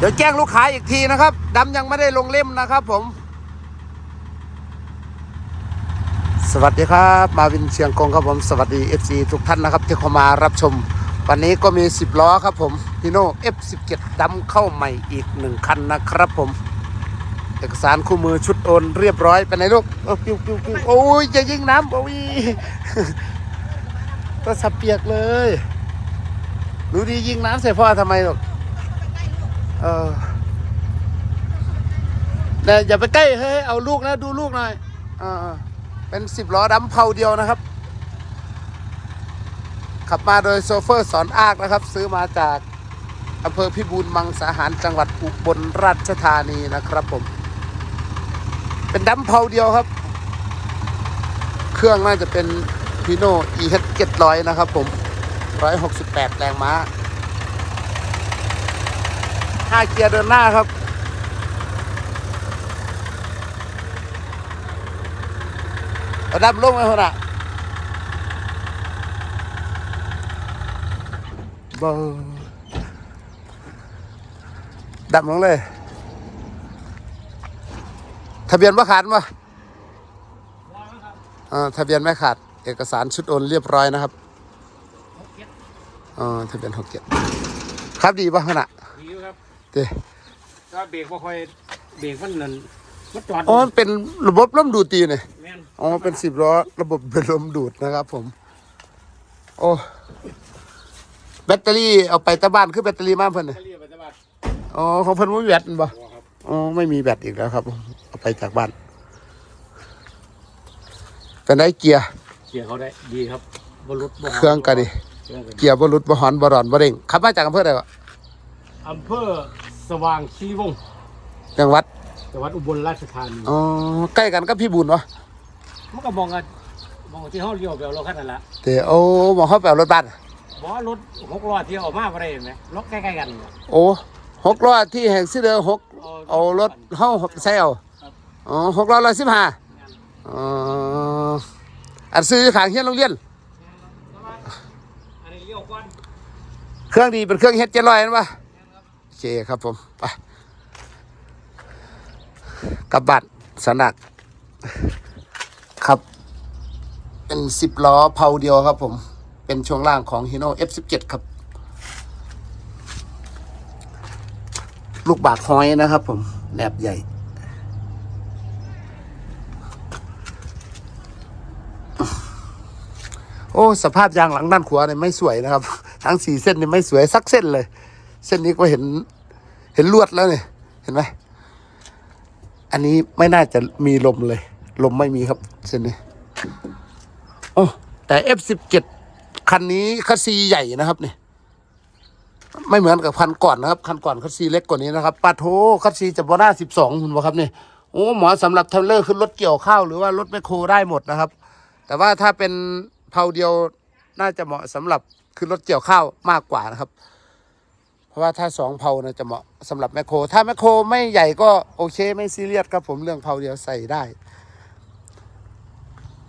เดี๋ยวแจ้งลูกค้าอีกทีนะครับดำยังไม่ได้ลงเล่มนะครับผม สวัสดีครับ มาวินเชียงกงครับผม สวัสดี FC ทุกท่านนะครับที่เข้ามารับชม วันนี้ก็มี 10 ล้อครับผมพีโน่ F17 ดำเข้าใหม่อีกหนึ่งคันนะครับผม เอกสารคู่มือชุดโอนเรียบร้อยไปไหนลูกโอ้ปิ้วปิ้วปิ้วโอ้ยจะยิงน้ำโอ้ยก็สับเปียกเลยดูดียิงน้ำใส่พ่อทำไมลูก เออแต่อย่าไปใกล้เฮ้ยเอาลูกนะ ดูลูกหน่อยอ่าเป็นสิบล้อดำเผาเดียวนะครับ ขับมาโดยโซเฟอร์สอนอากนะครับ ซื้อมาจากอำเภอพิบูลมังสาหารจังหวัดอุบลราชธานีนะครับผม เป็นดำเผาเดียวครับ เครื่องน่าจะเป็นพีโน่ EH 700 นะครับผม 168 แรงม้า 5เกียร์เดินหน้าครับ ดับลงไหมคนอะบาดับลงเลย ทะเบียนว่าขาดปะอ่าทะเบียนไม่ขาด เอกสารชุดโอนเรียบร้อยนะครับอ๋อทะเบียนหกเจ็ดครับดีป่ะขณะดีอยู่ครับ เด้ถ้าเบรกบ่ค่อยเบรกมันนั่นมันจอดอ๋อมันเป็นระบบลมดูดตีเนี่ยแม่นอ๋อเป็นสิบล้อระบบเป็นลมดูดนะครับ ผม โอ้แบตเตอรี่เอาไปตะบ้านคือแบตเตอรี่มาเพิ่นน่ะก็เรียกไปตะบัดอ๋อของเพิ่นไม่มีแบตบ่ บ่ครับอ๋อไม่มีแบตอีกแล้วครับผมเอาไปจากบ้านเป็นไงเกียร์เกียร์เขาได้ดีครับบ่รถบ่หนเครื่องก็ดีเครื่องก็ดีเกียร์บรุษบหอนบรอนบเร่งขับมาจากอำเภอใดวะ อำเภอสว่างชีวงศ์จังหวัดจังหวัดอุบลราชธานีอ๋อใกล้กันกับพี่บุญวะมันก็มองกันมองที่เฮาเลี้ยวไปเอารถคันนั้นล่ะเดี๋ยวโอ้หมองเขาแปลรถบัสบ่รถหกล้อที่เอามาบ่ได้เห็นไหมรถใกล้ๆกันโอ้หกล้อที่แห่งซิเดอร์หกเอารถเฮาใส่เอาครับอ๋อหกล้อร้อยสิบห้าอ๋ออันซื้อขางเฮียนโรงเรียนอันนี้เลี้ยวก่อนเครื่องดีเป็นเครื่องเฮ็ดเจ็ดร้อยนั่นปะโอ เคครับผม ไปกลับบ้านสนักครับ เป็นสิบล้อเผาเดียวครับผม เป็นช่วงล่างของ Hino F17 ครับ ลูกบากห้อยนะครับผมแหนบใหญ่โอ้ สภาพยางหลังด้านขวาเนี่ยไม่สวยนะครับ ทั้งสี่เส้นนี่ไม่สวยสักเส้นเลย เส้นนี้ก็เห็น เห็นลวดแล้วเนี่ยเห็นไหมอันนี้ไม่น่าจะมีลมเลย ลมไม่มีครับ เส้นนี้โอ้แต่ F17 คันนี้คัสซีใหญ่นะครับเนี่ยไม่เหมือนกับคันก่อนนะครับคันก่อนคัสซีเล็กกว่านี้นะครับปาโทคัสซีจะบอหน้าสิบสองคุณบ่ครับเนี่ยโอ้หมอสำหรับเทเลอร์ขึ้นรถเกี่ยวข้าวหรือว่ารถแมคโครได้หมดนะครับ แต่ว่าถ้าเป็นเพาเดียวน่าจะเหมาะสำหรับขึ้นรถเกี่ยวข้าวมากกว่านะครับ เพราะว่าถ้าสองเพานะจะเหมาะสำหรับแมคโคร ถ้าแมคโครไม่ใหญ่ก็โอเคไม่ซีเรียสครับผมเรื่องเพาเดียวใส่ได้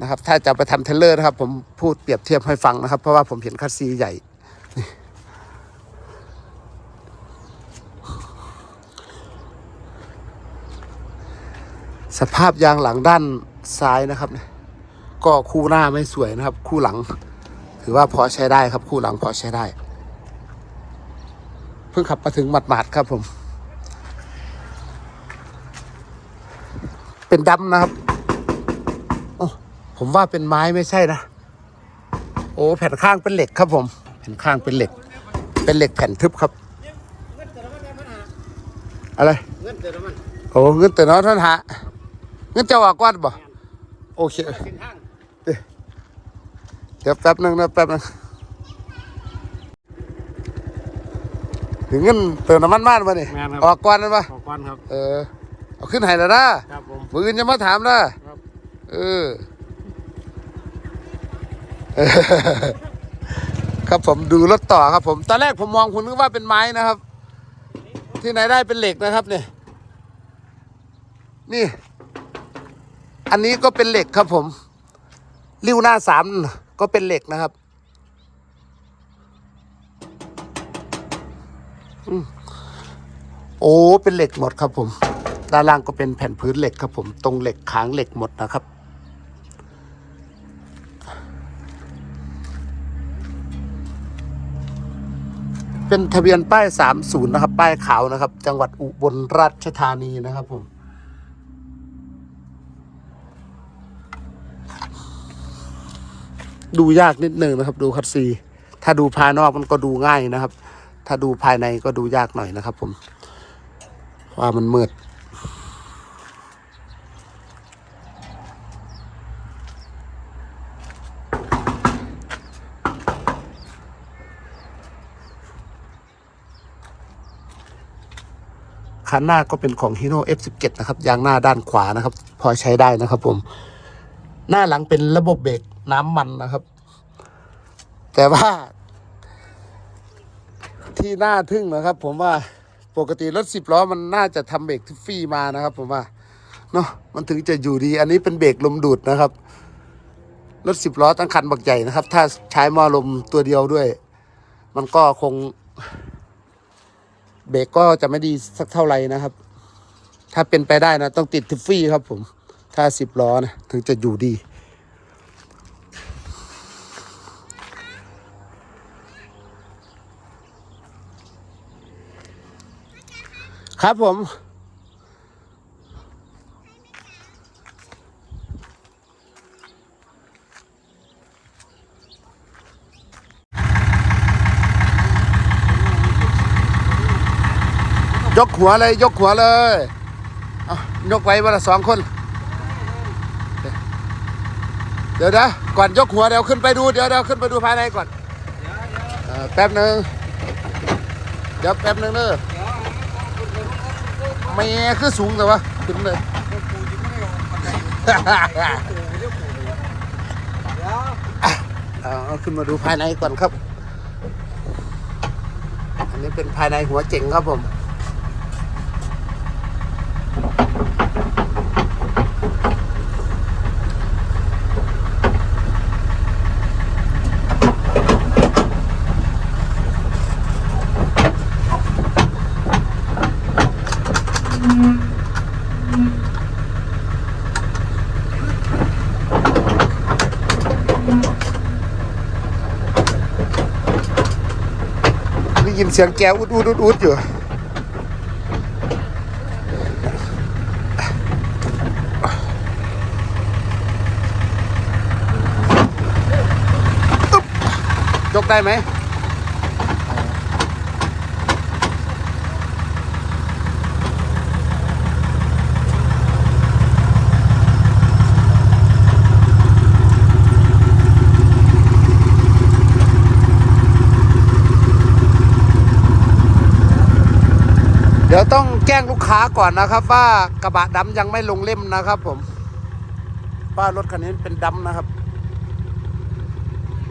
นะครับถ้าจะไปทำเทเลอร์นะครับ ผมพูดเปรียบเทียบให้ฟังนะครับ เพราะว่าผมเห็นคัสซีใหญ่สภาพยางหลังด้านซ้ายนะครับ ก็คู่หน้าไม่สวยนะครับ คู่หลัง ถือว่าพอใช้ได้ครับ คู่หลังพอใช้ได้ เพิ่งขับมาถึงหมัดๆครับผม เป็นดำนะครับผมว่าเป็นไม้ไม่ใช่นะ โอ้แผ่นข้างเป็นเหล็กครับผม แผ่นข้างเป็นเหล็ก เป็นเหล็กแผ่นทึบครับ อะไรเงินเติมน้ำมันโอ้เงินแต่น้อยท่านหาเงินเจ้าอากวาดบ่โอเคเส้นทางเดี๋ยวแป๊บนึงนะแป๊บนึง ถึงเงินเติมน้ำมันบ้านมาเนี่ยแม่นครับ ออกก่อนนั่นปะขอก่อนครับ เออ เอาขึ้นให้แล้วนะครับผม มืออื่นจะมาถามนะครับ เออเออ ครับผมดูรถต่อครับผม ตอนแรกผมมองคุณนึกว่าเป็นไม้นะครับ ที่ไหนได้เป็นเหล็กนะครับ เนี่ย นี่ อันนี้ก็เป็นเหล็กครับผม ริ้วหน้าสามก็เป็นเหล็กนะครับ โอ้เป็นเหล็กหมดครับผมด้านล่างก็เป็นแผ่นพื้นเหล็กครับผมตรงเหล็กขางเหล็กหมดนะครับ เป็นทะเบียนป้าย 30 นะครับ ป้ายขาวนะครับ จังหวัดอุบลราชธานีนะครับผมดูยากนิดหนึ่งนะครับ ดูคัดซี ถ้าดูภายนอกมันก็ดูง่ายนะครับ ถ้าดูภายในก็ดูยากหน่อยนะครับผม ว่ามันมืดคันหน้าก็เป็นของ Hino F17 นะครับ ยางหน้าด้านขวานะครับ พอใช้ได้นะครับผม หน้าหลังเป็นระบบเบรกน้ำมันนะครับ แต่ว่า ที่น่าทึ่งนะครับผมว่า ปกติรถสิบล้อมันน่าจะทำเบรกทิฟฟี่มานะครับ ผมว่าเนาะมันถึงจะอยู่ดี อันนี้เป็นเบรกลมดูดนะครับรถสิบล้อตั้งคันบักใหญ่นะครับ ถ้าใช้มอลมตัวเดียวด้วย มันก็คง เบรกก็จะไม่ดีสักเท่าไหร่นะครับ ถ้าเป็นไปได้นะ ต้องติดทิฟฟี่ครับผม ถ้าสิบล้อนะ ถึงจะอยู่ดี ครับผม ยกหัวเลย ยกหัวเลยเอายกไว้วันละสองคน เดี๋ยวนะก่อนยกหัวเดี๋ยวขึ้นไปดู เดี๋ยวเดี๋ยวขึ้นไปดูภายในก่อนเอ่อแป๊บหนึ่งเดี๋ยวแป๊บหนึ่งเนอะ แม่คือสูงแต่ว่าขึ้นเลยเอาเอาขึ้นมาดูภายในก่อนครับ อันนี้เป็นภายในหัวเจ๋งครับผม เสียงแกวอุดอุดอุดอุดอยู่อึ๊บยกได้ไหม เดี๋ยวต้องแจ้งลูกค้าก่อนนะครับ ว่ากระบะดำยังไม่ลงเล่มนะครับ ผมว่ารถคันนี้เป็นดำนะครับ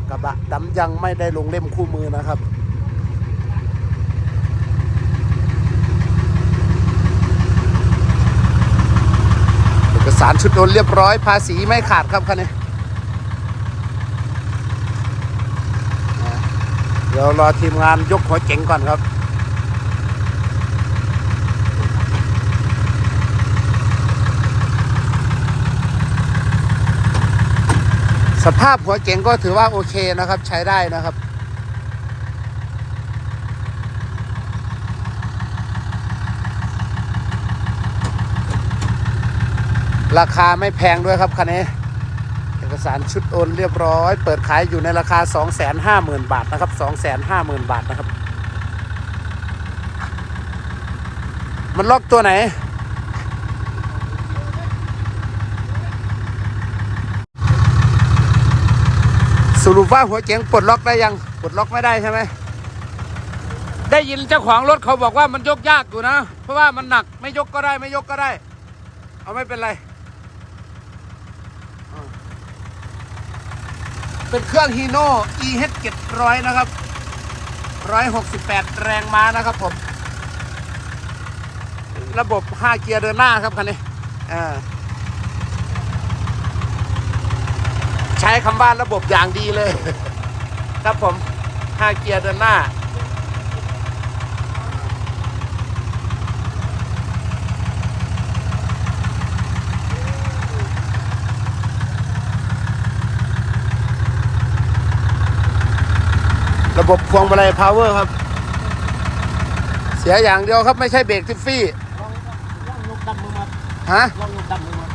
กระบะดำยังไม่ได้ลงเล่มคู่มือนะครับเอกสารชุดโอนเรียบร้อยภาษีไม่ขาดครับคันนี้เดี๋ยวรอทีมงานยกหัวเจ๋งก่อนครับ สภาพหัวเก๋งก็ถือว่าโอเคนะครับ ใช้ได้นะครับ ราคาไม่แพงด้วยครับคันนี้ เอกสารชุดโอนเรียบร้อย เปิดขายอยู่ในราคา 250,000 บาทนะครับ 250,000 บาทนะครับ มันล็อกตัวไหน รุปว่าหัวเจ๋งปลดล็อกได้ยังปลดล็อกไม่ได้ใช่ไหมได้ยินเจ้าของรถเขาบอกว่ามันยกยากอยู่นะ เพราะว่ามันหนักไม่ยกก็ได้ไม่ยกก็ได้ เอาไม่เป็นไรอ่าเป็นเครื่องฮีโน่ EH 700 นะครับ 168 แรงม้านะครับผม ระบบ 5 เกียร์เดินหน้าครับคันนี้อ่า ใช้คำว่าระบบอย่างดีเลย ครับผมห้าเกียร์ด้านหน้า ระบบพวงมาลัยพาวเวอร์ครับ เสียอย่างเดียวครับไม่ใช่เบรกทิฟฟี่ฮะ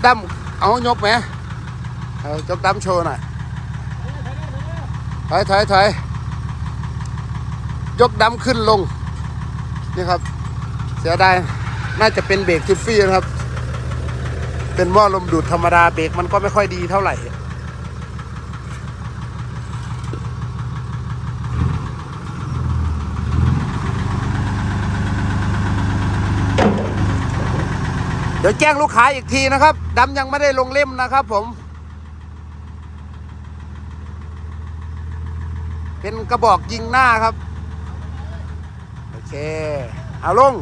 ดั้มเอายกไหมเอายกดัมโชว์หน่อย ถอยถอยถอยยกดั้มขึ้นลง นี่ครับ เสียดาย น่าจะเป็นเบรกทิฟฟี่นะครับ เป็นหม้อลมดูดธรรมดาเบรกมันก็ไม่ค่อยดีเท่าไหร่ เดี๋ยวแจ้งลูกค้าอีกทีนะครับดำยังไม่ได้ลงเล่มนะครับผม เป็นกระบอกยิงหน้าครับ โอเค เอาลง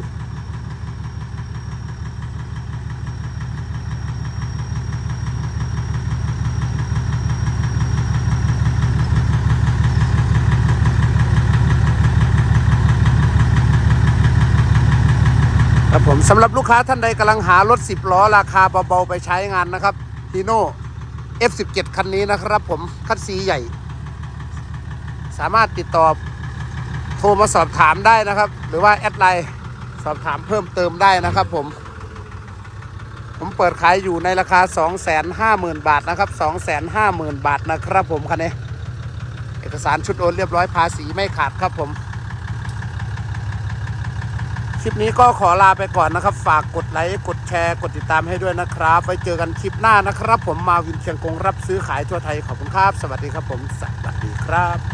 ครับผมสำหรับลูกค้าท่านใดกำลังหารถ 10 ล้อ ราคาเบา ๆ ไปใช้งานนะครับฮีโน่ F17 คันนี้นะครับผม คันสีใหญ่ สามารถติดต่อโทรมาสอบถามได้นะครับ หรือว่าแอดไลน์สอบถามเพิ่มเติมได้นะครับผม ผมเปิดขายอยู่ในราคา 250,000 บาทนะครับ 250,000 บาทนะครับผมคันนี้ เอกสารชุดโอนเรียบร้อยภาษีไม่ขาดครับผม คลิปนี้ก็ขอลาไปก่อนนะครับ ฝากกดไลค์ กดแชร์ กดติดตามให้ด้วยนะครับ ไว้เจอกันคลิปหน้านะครับ ผมมาวินเชียงกงรับซื้อขายทั่วไทยขอบคุณครับ สวัสดีครับผม สวัสดีครับ